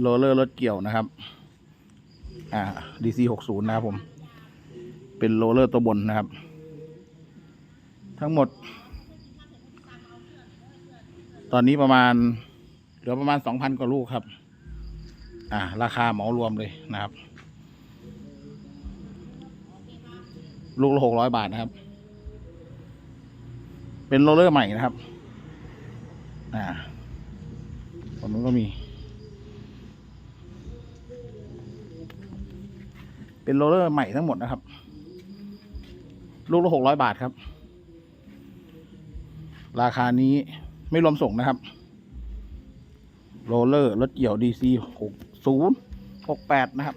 โรลเลอร์รถเกี่ยวนะครับ อ่า DC หกศูนย์นะครับผม เป็นโรลเลอร์ตัวบนนะครับ ทั้งหมด ตอนนี้ประมาณ เหลือประมาณสองพันกว่าลูกครับ อ่า ราคาเหมารวมเลยนะครับ ลูกละหกร้อยบาทนะครับ เป็นโรลเลอร์ใหม่นะครับ อ่าตรงนู้นก็มี เป็นโรลเลอร์ใหม่ทั้งหมดนะครับ ลูกละหกร้อยบาทครับ ราคานี้ไม่รวมส่งนะครับ โรลเลอร์รถเกี่ยว DC หกศูนย์หกแปดนะครับ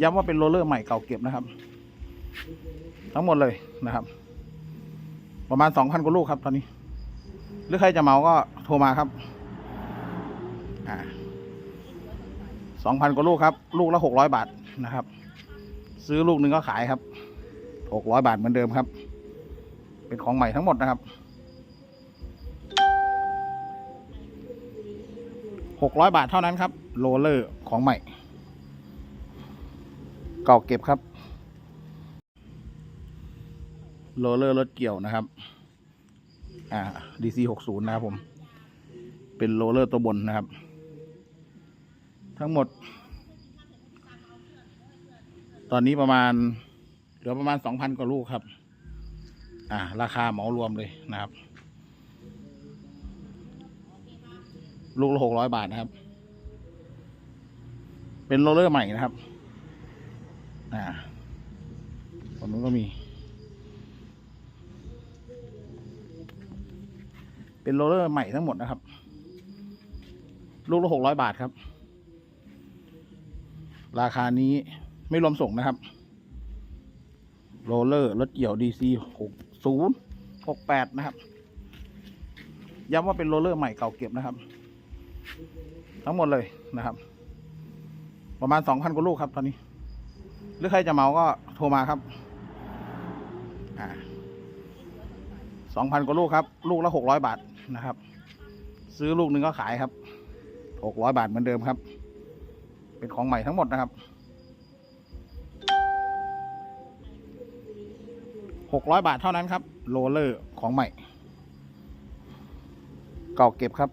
ย้ำว่าเป็นโรลเลอร์ใหม่เก่าเก็บนะครับ ทั้งหมดเลยนะครับ ประมาณสองพันกว่าลูกครับตอนนี้ หรือใครจะเมาก็โทรมาครับอ่าสองพันกว่าลูกครับ ลูกละหกร้อยบาท นะครับ ซื้อลูกหนึ่งก็ขายครับหกร้อยบาทเหมือนเดิมครับ เป็นของใหม่ทั้งหมดนะครับหกร้อยบาทเท่านั้นครับโรลเลอร์ของใหม่ เก่าเก็บครับโรลเลอร์รถเกี่ยวนะครับ อ่า DC หกศูนย์นะครับผม เป็นโรลเลอร์ตัวบนนะครับ ทั้งหมด ตอนนี้ประมาณเหลือประมาณสองพันกว่าลูกครับ อ่า ราคาเหมารวมเลยนะครับ ลูกละหกร้อยบาทนะครับ เป็นโรลเลอร์ใหม่นะครับ อ่าตรงนู้นก็มี เป็นโรลเลอร์ใหม่ทั้งหมดนะครับ ลูกละหกร้อยบาทครับ ราคานี้ ไม่รวมส่งนะครับ โรลเลอร์รถเกี่ยว DC หกศูนย์หกแปดนะครับ ย้ำว่าเป็นโรลเลอร์ใหม่เก่าเก็บนะครับ ทั้งหมดเลยนะครับ ประมาณสองพันกว่าลูกครับตอนนี้ หรือใครจะเมาก็โทรมาครับสองพันกว่าลูกครับ ลูกละหกร้อยบาทนะครับ ซื้อลูกหนึ่งก็ขายครับหกร้อยบาทเหมือนเดิมครับ เป็นของใหม่ทั้งหมดนะครับ หกร้อยบาทเท่านั้นครับ โรลเลอร์ของใหม่ เก่าเก็บครับ